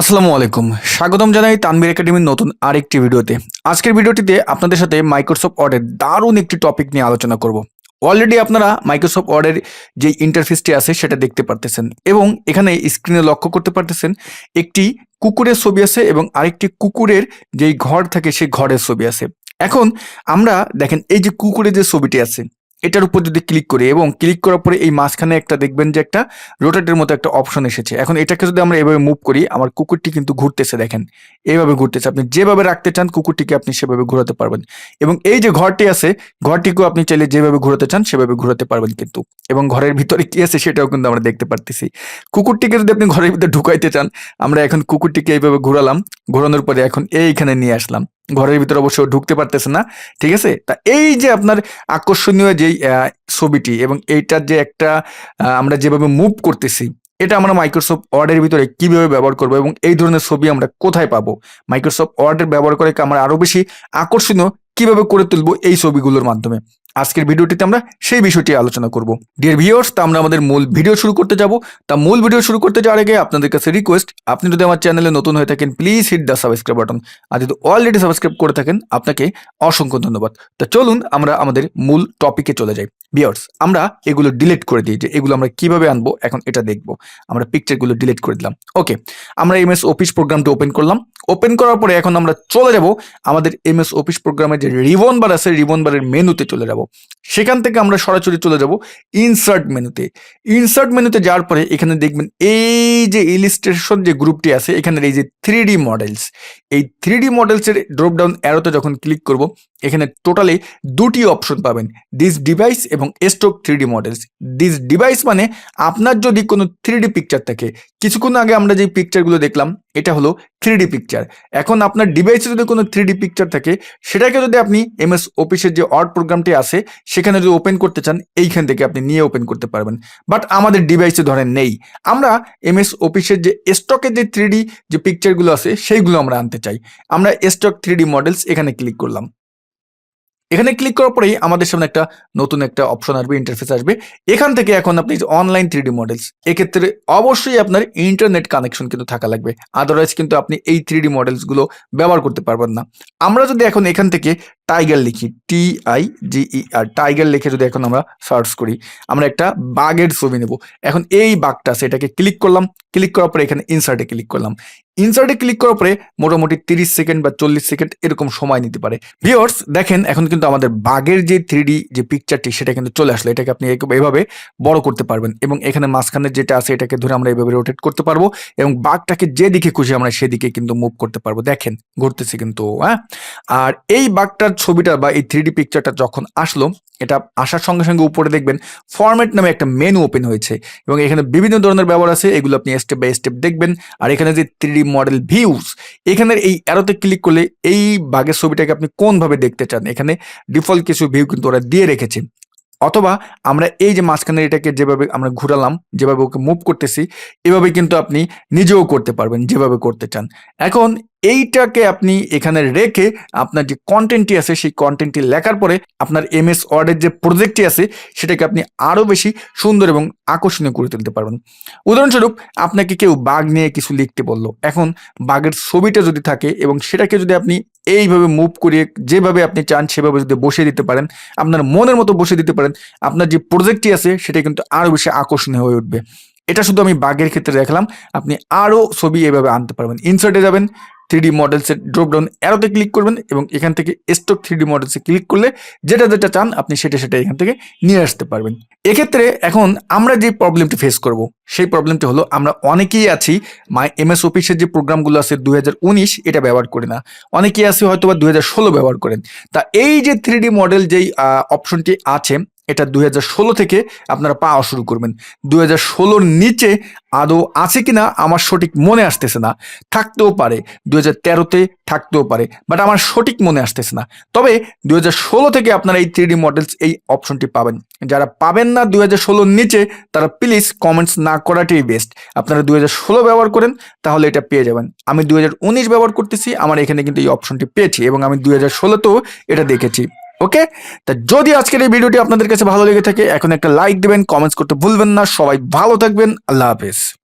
আসসালামু আলাইকুম। স্বাগতম জানাই তানবির একাডেমির নতুন আরেকটি ভিডিওতে। আজকের ভিডিওটিতে আপনাদের সাথে মাইক্রোসফট ওয়ার্ডের দারুণ একটি টপিক নিয়ে আলোচনা করব। অলরেডি আপনারা মাইক্রোসফট ওয়ার্ডের যে ইন্টারফেসটি আছে সেটা দেখতে পারতেছেন এবং এখানে স্ক্রিনে লক্ষ্য করতে পারতেছেন একটি কুকুরের ছবি আছে এবং আরেকটি কুকুরের যেই ঘর থাকে সেই ঘরের ছবি আছে। এখন আমরা দেখেন এই যে কুকুরের যে ছবিটি আছে এটার উপর যদি ক্লিক করি এবং ক্লিক করার পরে এই মাঝখানে একটা দেখবেন যে একটা রোটেটের মতো একটা অপশন এসেছে। এখন এটাকে যদি আমরা এভাবে মুভ করি, আমার কুকুরটি কিন্তু ঘুরতেছে দেখেন। এইভাবে ঘুরতেছে। আপনি যেভাবে রাখতে চান, কুকুরটিকে আপনি সেভাবে ঘোরাতে পারবেন। এবং এই যে ঘরটি আছে, ঘরটিকেও আপনি চাইলে যেভাবে ঘোরাতে চান, সেভাবে ঘোরাতে পারবেন কিন্তু। এবং ঘরের ভিতরে কি আছে, সেটাও কিন্তু আমরা দেখতে পারতেছি। কুকুরটিকে যদি আপনি ঘরের ভিতরে ঢুকাইতে চান, আমরা এখন কুকুরটিকে এইভাবে ঘোরালাম। ঘোরানোর পরে এখন এইখানে নিয়ে আসলাম। ঘরের ভিতরে অবশ্য ঢুকতে পারতেছে না, ঠিক আছে? তা এই যে আপনার আকর্ষণীয় যেই ছবিটি এবং এইটার যে একটা আমরা যেভাবে মুভ করতেছি, এটা আমরা মাইক্রোসফট ওয়ার্ডের ভিতরে কীভাবে ব্যবহার করব এবং এই ধরনের ছবি আমরা কোথায় পাবো? মাইক্রোসফট ওয়ার্ডের ব্যবহার করে আমরা আরও বেশি আকর্ষণীয় কীভাবে করে তুলবো এই ছবিগুলোর মাধ্যমে? আজকের ভিডিওটিতে আমরা সেই বিষয়টি আলোচনা করব। ডিয়ার ভিউয়ার্স তা আমরা আমাদের মূল ভিডিও শুরু করতে যাব। তা মূল ভিডিও শুরু করতে যাওয়ার আগে আপনাদের কাছে রিকোয়েস্ট আপনি যদি আমার চ্যানেলে নতুন হয়ে থাকেন please hit the subscribe button আর যদি অলরেডি সাবস্ক্রাইব করে থাকেন, আপনাকে অসংখ্য ধন্যবাদ। তা চলুন আমরা আমাদের মূল টপিকে চলে যাই। ভিউয়ার্স আমরা এগুলো ডিলিট করে দিই যে এগুলো আমরা কীভাবে আনব, এখন এটা দেখব। আমরা পিকচারগুলো ডিলিট করে দিলাম। ওকে আমরা এমএস অফিস প্রোগ্রামটা ওপেন করলাম। ওপেন করার পরে এখন আমরা চলে যাব আমাদের এমএস অফিস প্রোগ্রামের যে রিবন বার আছে রিবন বারের মেনুতে চলে যাব। সেখান থেকে আমরা সরাসরি চলে যাব ইনসার্ট মেনুতে। ইনসার্ট মেনুতে যাওয়ার পরে এখানে দেখবেন এই যে ইলিস্ট্রেশন যে গ্রুপটি আছে, এখানের এই যে থ্রি মডেলস এই থ্রি মডেলসের ড্রপ ডাউন অ্যারোতে যখন ক্লিক করব, এখানে টোটালি দুটি অপশন পাবেন দিস ডিভাইস এবং stock three models this device মানে আপনার যদি কোনো থ্রি পিকচার থাকে কিছুক্ষণ আগে আমরা যে পিকচারগুলো দেখলাম, এটা হলো থ্রি পিকচার এখন আপনার ডিভাইসে যদি কোনো থ্রি পিকচার থাকে, সেটাকে যদি আপনি এমএস অফিসের যে অর্ড প্রোগ্রামটি আছে, সেখানে যদি ওপেন করতে চান, এইখান থেকে আপনি নিয়ে ওপেন করতে পারবেন। বাট আমাদের ডিভাইসে ধরেন নেই। আমরা এমএস অফিসের যে স্টকের যে থ্রি যে পিকচারগুলো আছে, সেইগুলো আমরা আনতে চাই। আমরা স্টক থ্রি মডেলস এখানে ক্লিক করলাম। এখানে ক্লিক করার পরেই আমাদের সামনে একটা নতুন একটা অপশন আসবে ইন্টারফেস আসবে। এখান থেকে এখন আপনি অনলাইন থ্রি ডি মডেলস এক্ষেত্রে অবশ্যই আপনার ইন্টারনেট কানেকশন কিন্তু থাকা লাগবে। আদারওয়াইজ কিন্তু আপনি এই থ্রি ডি মডেলসগুলো ব্যবহার করতে পারবেন না। আমরা যদি এখন এখান থেকে টাইগার লিখি T I G E R tiger লিখে যদি এখন আমরা সার্চ করি, আমরা একটা বাঘের ছবি নেব। এখন এই বাঘটা সেটাকে ক্লিক করলাম ক্লিক করার পরে এখানে ইনসার্টে ক্লিক করলাম। ইনসার্টে ক্লিক করার পরে মোটামুটি তিরিশ সেকেন্ড বা চল্লিশ সেকেন্ড এরকম সময় নিতে পারে। ভিওর্স দেখেন, এখন কিন্তু আমাদের বাঘের যে থ্রি যে পিকচারটি সেটা কিন্তু চলে আসলো। এটাকে আপনি এভাবে বড় করতে পারবেন এবং এখানে মাঝখানে যেটা আছে, এটাকে ধরে আমরা এভাবে রোটেট করতে পারব এবং বাঘটাকে যেদিকে খুশি আমরা সেদিকে কিন্তু মুভ করতে পারব। দেখেন, ঘুরতেছে কিন্তু হ্যাঁ? আর এই বাঘটার ছবিটা বা এই থ্রি পিকচারটা যখন আসলো, এটা আসার সঙ্গে সঙ্গে উপরে দেখবেন ফরম্যাট নামে একটা মেনু ওপেন হয়েছে এবং এখানে বিভিন্ন ধরনের ব্যবহার আছে। এগুলো আপনি স্টেপ বাই স্টেপ দেখবেন। আর এখানে যে থ্রি মডেল ভিউস এখানের এই অ্যারোতে ক্লিক করলে এই বাঘের ছবিটাকে আপনি কোনভাবে দেখতে চান? এখানে ডিফল্ট কিছু ভিউ কিন্তু ওরা দিয়ে রেখেছে। অথবা আমরা এই যে মাঝখানের এটাকে যেভাবে আমরা ঘুরালাম, যেভাবে ওকে মুভ করতেছি, এভাবে কিন্তু আপনি নিজেও করতে পারবেন, যেভাবে করতে চান। এখন এইটাকে আপনি এখানে রেখে আপনার যে কন্টেন্টটি আছে, সেই কন্টেন্টটি লেখার পরে আপনার এম এস ওয়ার্ডের যে প্রজেক্টটি আছে, সেটাকে আপনি আরও বেশি সুন্দর এবং আকর্ষণীয় করে তুলতে পারবেন। উদাহরণস্বরূপ, আপনাকে কেউ বাঘ নিয়ে কিছু লিখতে বলল। এখন বাঘের ছবিটা যদি থাকে এবং সেটাকে যদি আপনি এইভাবে মুভ করিয়ে যেভাবে আপনি চান, সেভাবে যদি বসিয়ে দিতে পারেন, আপনার মনের মতো বসিয়ে দিতে পারেন, আপনার যে প্রজেক্টটি আছে, সেটা কিন্তু আরও বেশি আকর্ষণীয় হয়ে উঠবে। এটা শুধু আমি বাঘের ক্ষেত্রে দেখলাম, আপনি আরও ছবি এভাবে আনতে পারবেন। ইনসার্টে যাবেন থ্রি ডি মডেলসের ড্রপডাউন অ্যারোতে ক্লিক করবেন এবং এখান থেকে স্টক থ্রি ডি মডেলসে ক্লিক করলে যেটা যেটা চান আপনি সেটা সেটা এখান থেকে নিয়ে আসতে পারবেন। এক্ষেত্রে এখন আমরা যে প্রবলেমটি ফেস করব, সেই প্রবলেমটি হলো আমরা অনেকেই আছি মাই এমএস অফিসের যে প্রোগ্রামগুলো আছে দুই হাজার উনিশ, এটা ব্যবহার করি না। অনেকেই আছে হয়তো বা দুই হাজার ষোলো ব্যবহার করেন। তা এই যে থ্রি ডি মডেল যেই অপশনটি আছে এটা দুই হাজার ষোলো থেকে আপনারা পাওয়া শুরু করবেন। দুই হাজার নিচে আদৌ আছে কিনা আমার সঠিক মনে আসতেছে না। থাকতেও পারে। দু হাজার তেরোতে থাকতেও পারে। বাট আমার সঠিক মনে আসতেছে না। তবে দু হাজার ষোলো থেকে আপনারা এই থ্রি মডেলস এই অপশনটি পাবেন। যারা পাবেন না দু হাজার নিচে, তারা প্লিজ কমেন্টস না করাটাই বেস্ট। আপনারা দু হাজার ষোলো ব্যবহার করেন, তাহলে এটা পেয়ে যাবেন। আমি দু হাজার উনিশ ব্যবহার করতেছি, আমার এখানে কিন্তু এই অপশনটি পেয়েছি এবং আমি দু হাজার ষোলোতেও এটা দেখেছি। ওকে তা যদি আজকের এই ভিডিওটি আপনাদের কাছে ভালো লেগে থাকে, এখন একটা লাইক দেবেন কমেন্টস করতে ভুলবেন না। সবাই ভালো থাকবেন। আল্লাহ হাফেজ।